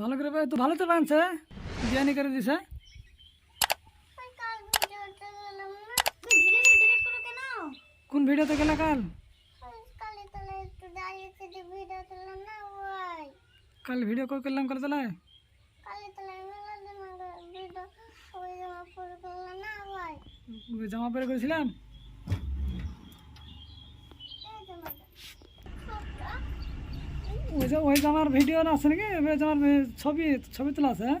ভালো করে তো ভালো তো বানছে বিরিয়ানি করে দিছে। কেন? ভিডিওতে গেলে কাল? কাল ভিডিও কল করলাম কাল তাহলে? জামা পরে করেছিলাম? ওই যে ওই জামার ভিডিও না আছে নাকি? ওই জামার ছবি ছবি তোলা আছে হ্যাঁ?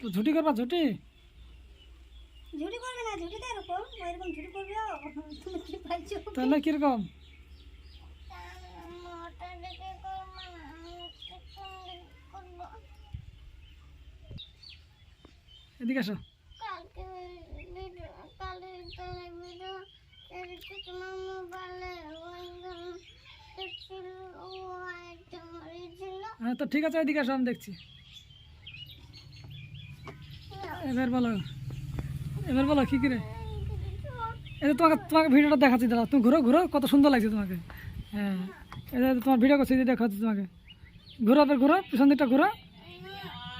তো ঝুটি করবা ঝুটি? ঝুটি করবে না ঝুটি এরকম। এরকম ঝুটি করবে তুমি কি পাইছো তাহলে কীরকম? এদিকে আসো কালকে ভিডিও কালে তলে ভিডিও এদিকে তোমার মোবাইলে ওই দেখছিল ও একটা মরেছিল হ্যাঁ তো ঠিক আছে, এদিকে আসো, আমি দেখছি। এবার বলো এবার বলো, কী করে? এটা তোমাকে তোমাকে ভিডিওটা দেখাচ্ছি দাদা তুমি ঘুরো ঘুরো, কত সুন্দর লাগছে তোমাকে। হ্যাঁ তোমার ভিডিও করছি দেখাচ্ছি তোমাকে। ঘুরো, এবার ঘুরো, পিছন দিকটা ঘুরো।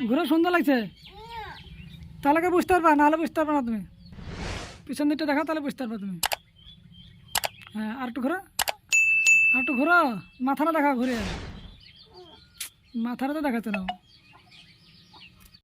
ঘুরো, সুন্দর লাগছে? তাহলে বুঝতে পারবা? নাহলে বুঝতে পারবে না তুমি। পিছন দিকটা দেখা তাহলে বুঝতে পারবে তুমি। হ্যাঁ আর একটু ঘুরো। আর একটু ঘুরো। মাথাটা দেখা ঘুরে। মাথাটা তো দেখাচ্ছে না।